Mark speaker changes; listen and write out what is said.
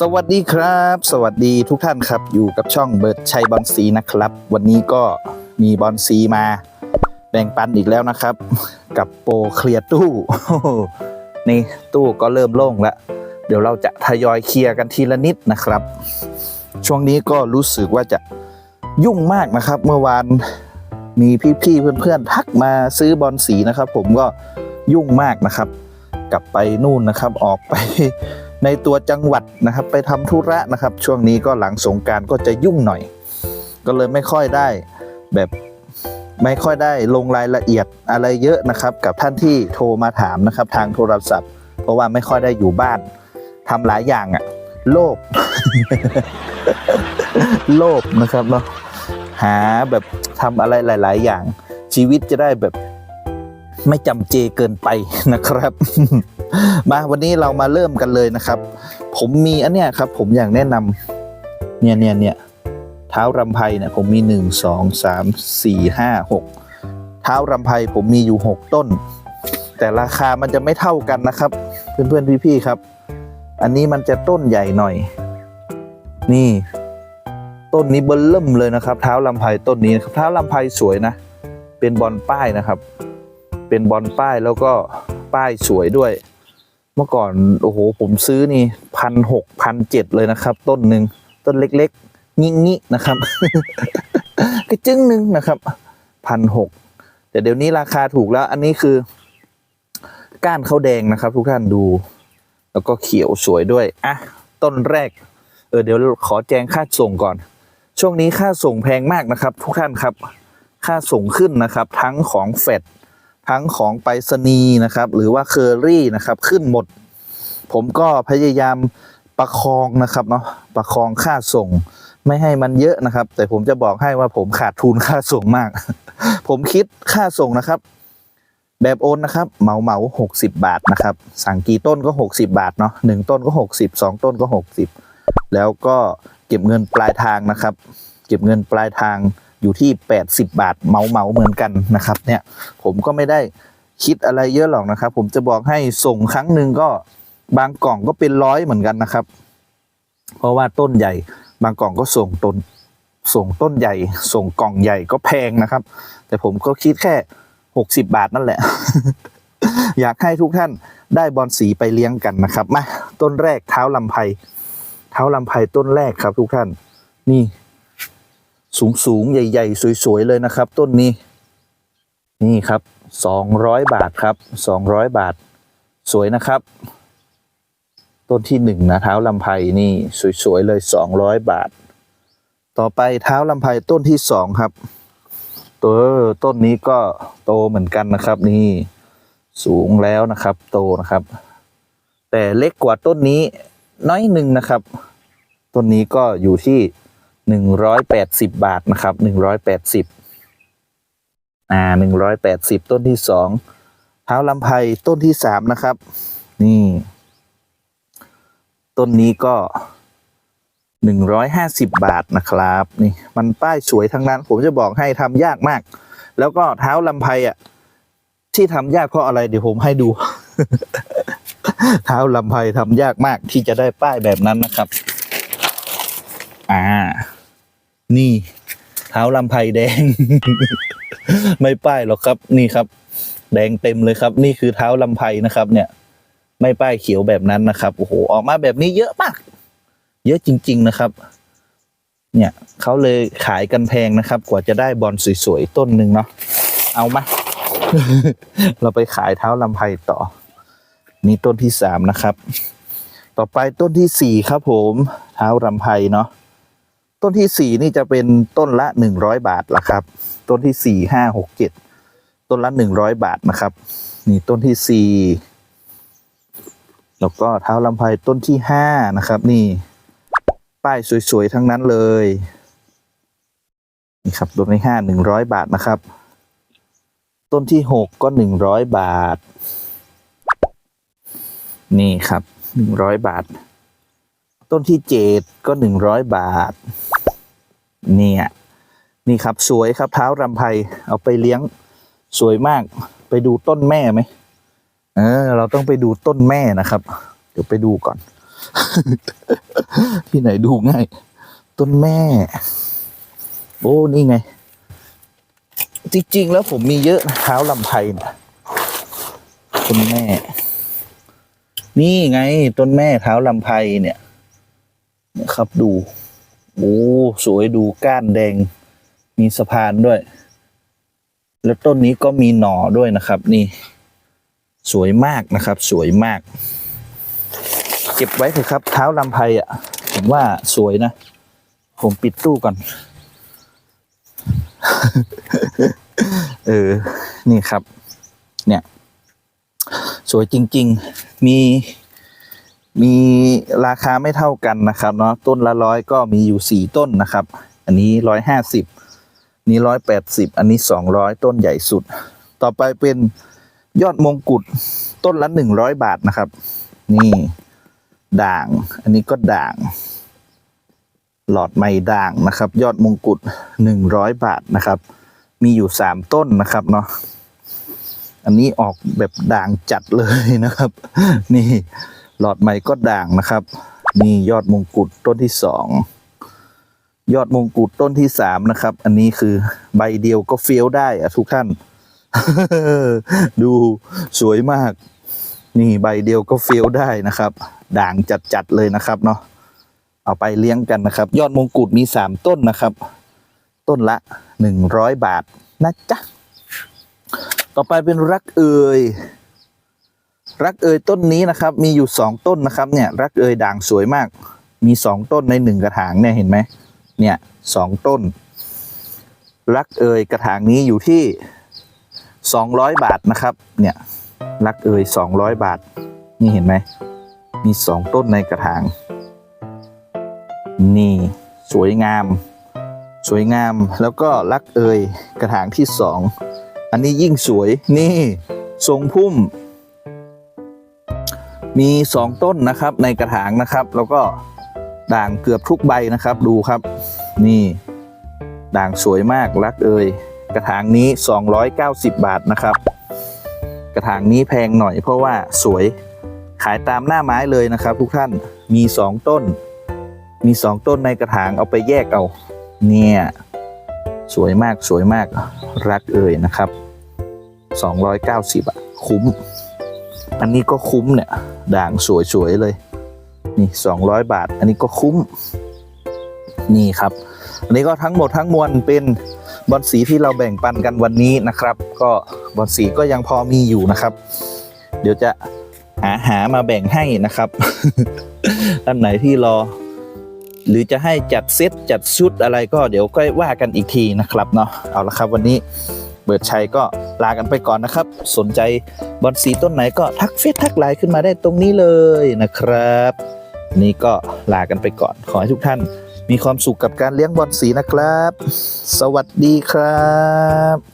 Speaker 1: สวัสดีครับ สวัสดีทุกท่านครับ อยู่กับช่องเบิร์ดชัยบอลสีนะครับ วันนี้ก็มีบอลสีมาแบ่งปันอีกแล้วนะครับ กับโปรเคลียร์ตู้นี่ตู้ก็เริ่มโล่งแล้วเดี๋ยวเราจะทยอยเคลียร์กันทีละนิดนะครับ ช่วงนี้ก็รู้สึกว่าจะยุ่งมากนะครับ เมื่อวานมีพี่ๆเพื่อนๆทักมาซื้อบอลสีนะครับ ผมก็ยุ่งมากนะครับ กลับไปนู่นนะครับ ออกไป ในตัวจังหวัดนะครับ ไปทำธุระนะครับ ช่วงนี้ก็หลังสงการก็จะยุ่งหน่อย ก็เลยไม่ค่อยได้แบบไม่ค่อยได้ลงรายละเอียดอะไรเยอะนะครับ กับท่านที่โทรมาถามนะครับ ทางโทรศัพท์ เพราะว่าไม่ค่อยได้อยู่บ้านทำหลายอย่างอะโลภโลภนะครับเนาะหาแบบทำอะไรหลาย ๆ อย่างชีวิตจะได้แบบ ไม่จำเจเกินไปนะครับ มาวันนี้เรามาเริ่มกันเลยนะครับ ผมมีอันเนี้ยครับ ผมอยากแนะนำเนี่ยเนี่ยเนี่ยเท้ารำไพเนี่ยผมมีหนึ่งสองสามสี่ห้าหกเท้ารำไพผมมีอยู่หกต้น แต่ราคามันจะไม่เท่ากันนะครับ เพื่อนๆพี่ๆครับ อันนี้มันจะต้นใหญ่หน่อย นี่ต้นนี้เบิ่มเริ่มเลยนะครับ เท้าลำไพต้นนี้นะครับเท้าลำไพสวยนะ เป็นบอลป้ายนะครับ เป็นบอลป้ายแล้วก็ป้ายสวยด้วย เมื่อก่อนโอ้โหผมซื้อนี่พันหกพันเจ็ดเลยนะครับ ต้นหนึ่งต้นเล็กๆงิ่งงี้นะครับกระจึงหนึ่งนะครับพันหกแต่เดี๋ยวนี้ราคาถูกแล้ว อันนี้คือ ก้านเขาแดงนะครับ ทุกท่านดู แล้วก็เขียวสวยด้วยอะต้นแรก เออเดี๋ยวขอแจ้งค่าส่งก่อน ช่วงนี้ค่าส่งแพงมากนะครับ ทุกท่านครับ ค่าส่งขึ้นนะครับ ทั้งของเฟด ทั้งของไปรษณีย์นะครับ หรือว่าเคอรี่นะครับขึ้นหมด ผมก็พยายามประคองนะครับเนาะประคองค่าส่งไม่ให้มันเยอะนะครับ แต่ผมจะบอกให้ว่าผมขาดทุนค่าส่งมาก ผมคิดค่าส่งนะครับ แบบโอนนะครับเหมาเหมาหกสิบาทนะครับ สั่งกี่ต้นก็หกสิบาทเนาะหนึ่งต้นก็หกสิบสองต้นก็หกสิบแล้วก็เก็บเงินปลายทางนะครับ เก็บเงินปลายทาง อยู่ที่ 80 บาทเหมาเหมาเหมือนกันนะครับเนี่ยผมก็ไม่ได้คิดอะไรเยอะหรอกนะครับ ผมจะบอกให้ส่งครั้งหนึ่งก็บางกล่องก็เป็นร้อยเหมือนกันนะครับ เพราะว่าต้นใหญ่บางกล่องก็ส่งต้นส่งต้นใหญ่ ส่งกล่องใหญ่ก็แพงนะครับ แต่ผมก็คิดแค่ 60 บาทนั่นแหละ อยากให้ทุกท่านได้บอลสีไปเลี้ยงกันนะครับมาต้นแรกเท้าลำไพเท้าลำไพต้นแรกครับทุกท่านนี่ สูงสูงๆใหญ่ ๆ สวย ๆ เลยนะครับ ต้นนี้ นี่ครับสองร้อยบาทครับสองร้อยบาท สวยนะครับ ต้นที่หนึ่งนะเท้าลำไพนี่สวย ๆ เลยสองร้อยบาท ต่อไปเท้าลำไพต้นที่สองครับ ตัวต้นนี้ก็โตเหมือนกันนะครับ นี่สูงแล้วนะครับ โตนะครับ แต่เล็กกว่าต้นนี้น้อยหนึ่งนะครับ ต้นนี้ก็อยู่ที่ หนึ่งร้อยแปดสิบบาทนะครับหนึ่งร้อยแปดสิบอ่าหนึ่งร้อยแปดสิบต้นที่สองเท้าลำไพต้นที่สามนะครับ นี่ ต้นนี้ก็หนึ่งร้อยห้าสิบบาทนะครับ นี่ มันป้ายสวยทั้งนั้น ผมจะบอกให้ทำยากมาก แล้วก็เท้าลำไพอะ ที่ทำยากเพราะอะไรเดี๋ยวผมให้ดู เท้าลำไพทำยากมากที่จะได้ป้ายแบบนั้นนะครับ นี่เท้าลำไพแดง ไม่ป้ายหรอกครับ นี่ครับ แดงเต็มเลยครับ นี่คือเท้าลำไพนะครับ เนี่ย ไม่ป้ายเขียวแบบนั้นนะครับโอ้โหออกมาแบบนี้เยอะมาก เยอะจริง ๆนะครับ เนี่ยเขาเลยขายกันแพงนะครับ กว่าจะได้บอลสวยๆต้นหนึ่งเนาะเอามาเราไปขายเท้าลำไพต่อ นี่ต้นที่สามนะครับ ต่อไปต้นที่สี่ครับผม เท้าลำไพเนาะ ต้นที่สี่นี่จะเป็นต้นละหนึ่งร้อยบาทละครับ ต้นที่สี่ห้าหกเจ็ดต้นละหนึ่งร้อยบาทนะครับ นี่ต้นที่สี่แล้วก็เท้าลำไพต้นที่ห้านะครับ นี่ป้ายสวยๆทั้งนั้นเลยนี่ครับต้นที่ห้าหนึ่งร้อยบาทนะครับ ต้นที่หกก็หนึ่งร้อยบาท นี่ครับหนึ่งร้อยบาท ต้นที่เจ็ดก็หนึ่งร้อยบาท นี่ยนี่ครับสวยครับเท้ารำไพเอาไปเลี้ยงสวยมาก ไปดูต้นแม่ไหมเออ เราต้องไปดูต้นแม่นะครับ เดี๋ยวไปดูก่อน ที่ไหนดูง่าย ต้นแม่ โอ้นี่ไง จริง ๆ แล้วผมมีเยอะนะเท้าลำไพนะต้นแม่ นี่ไง ต้นแม่เท้าลำไพเนี่ยนะครับดู โอ้สวยดูก้านแดง มีสะพานด้วย แล้วต้นนี้ก็มีหน่อด้วยนะครับ นี่ สวยมากนะครับ สวยมาก เก็บไว้เถอะครับ เท้าลำไพอะ ผมว่าสวยนะ ผมปิดตู้ก่อน เออ นี่ครับ เนี่ย สวยจริง ๆ มี มีราคาไม่เท่ากันนะครับเนาะต้นละร้อยก็มีอยู่สี่ต้นนะครับ อันนี้ร้อยห้าสิบนี่ร้อยแปดสิบอันนี้สองร้อยต้นใหญ่สุด ต่อไปเป็นยอดมงกุฎต้นละหนึ่งร้อยบาทนะครับ นี่ด่าง อันนี้ก็ด่าง หลอดไม้ด่างนะครับ ยอดมงกุฎหนึ่งร้อยบาทนะครับ มีอยู่สามต้นนะครับเนาะอันนี้ออกแบบด่างจัดเลยนะครับ นี่ หลอดไม้ก็ด่างนะครับ นี่ยอดมงกุฎต้นที่สองยอดมงกุฎต้นที่สามนะครับ อันนี้คือใบเดียวก็เฟี้ยวได้อะทุกท่าน ดูสวยมาก นี่ใบเดียวก็เฟี้ยวได้นะครับ ด่างจัดๆเลยนะครับเนาะเอาไปเลี้ยงกันนะครับ ยอดมงกุฎมีสามต้นนะครับ ต้นละหนึ่งร้อยบาทนะจ๊ะ ต่อไปเป็นรักเอ่ย รักเอยต้นนี้นะครับ มีอยู่สองต้นนะครับเนี่ยรักเอยด่างสวยมาก มีสองต้นในหนึ่งกระถางเนี่ยเห็นไหมเนี่ยสองต้น รักเอยกระถางนี้อยู่ที่สองร้อยบาทนะครับเนี่ยรักเอยสองร้อยบาท นี่เห็นไหมมีสองต้นในกระถาง นี่สวยงาม สวยงามแล้วก็รักเอยกระถางที่สองอันนี้ยิ่งสวยนี่ทรงพุ่ม มีสองต้นนะครับในกระถางนะครับ แล้วก็ด่างเกือบทุกใบนะครับดูครับ นี่ ด่างสวยมากรักเอ่ยกระถางนี้ 290 บาทนะครับ กระถางนี้แพงหน่อยเพราะว่าสวยขายตามหน้าไม้เลยนะครับ ทุกท่านมีสองต้น มีสองต้นในกระถางเอาไปแยกเอา เนี่ยสวยมากสวยมากรักเอ่ยนะครับ 290อะคุ้ม อันนี้ก็คุ้มเนี่ย ด่างสวยๆเลย นี่ 200 บาท อันนี้ก็คุ้ม นี่ครับ อันนี้ก็ทั้งหมดทั้งมวลเป็นบอลสีที่เราแบ่งปันกันวันนี้นะครับ ก็บอลสีก็ยังพอมีอยู่นะครับ เดี๋ยวจะหาหามาแบ่งให้นะครับท่านไหนที่รอ หรือจะให้จัดเซตจัดชุดอะไรก็เดี๋ยวก็ว่ากันอีกทีนะครับเนาะเอาละครับวันนี้เบิร์ดชัยก็ ลากันไปก่อนนะครับ สนใจบอลสีต้นไหนก็ทักเฟซทักไลน์ขึ้นมาได้ตรงนี้เลยนะครับ นี่ก็ลากันไปก่อน ขอให้ทุกท่านมีความสุขกับการเลี้ยงบอลสีนะครับ สวัสดีครับ